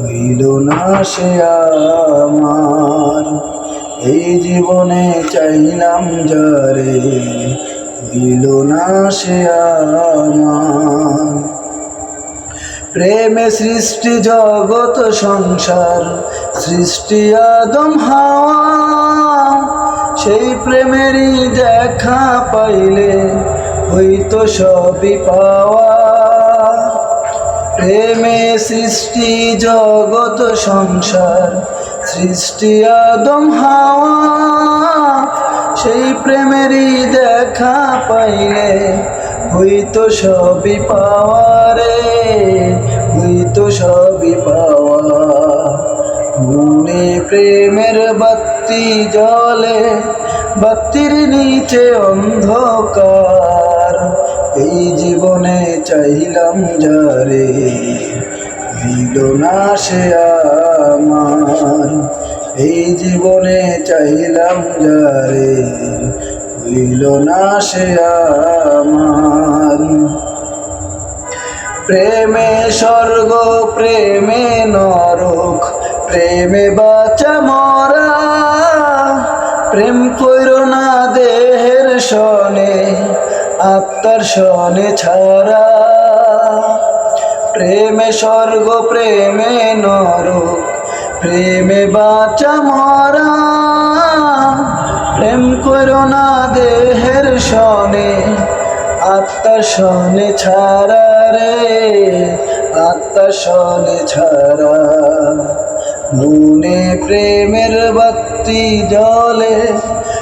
হইল না সে আমার। এই জীবনে চাইলাম যারে হইল না সে আমার। প্রেমে সৃষ্টি জগত সংসার, সৃষ্টি, আদম, হাওয়া, সেই প্রেমেরই দেখা পাইলে হইতো সবই পাওয়া প্রেমে সৃষ্টি, জগৎ, সংসার, সৃষ্টি, আদম, হাওয়া। সেই প্রেমেরই দেখা পাইলে হইতো সবই পাওয়া রে, হইতো সবই পাওয়া। মনে প্রেমের বাতি জলে বাতির নিচে অন্ধকার। এই জীবনে চাইলাম যারে হইল না সে আমার। এই জীবনে চাইলাম যারে হইল না সে আমার। প্রেমে স্বর্গ, প্রেমে নরক, প্রেমে বাঁচা মরা। প্রেম কইর না দেহের সনে আত্মার সনে ছাড়া। প্রেমে স্বর্গ, প্রেমে নরক, প্রেমে বাঁচা মরা। প্রেম করো না দেহের সনে আত্মা সনে ছাড়া রে। আত্মা সনে ছাড়া। মনে প্রেমের বাতি জলে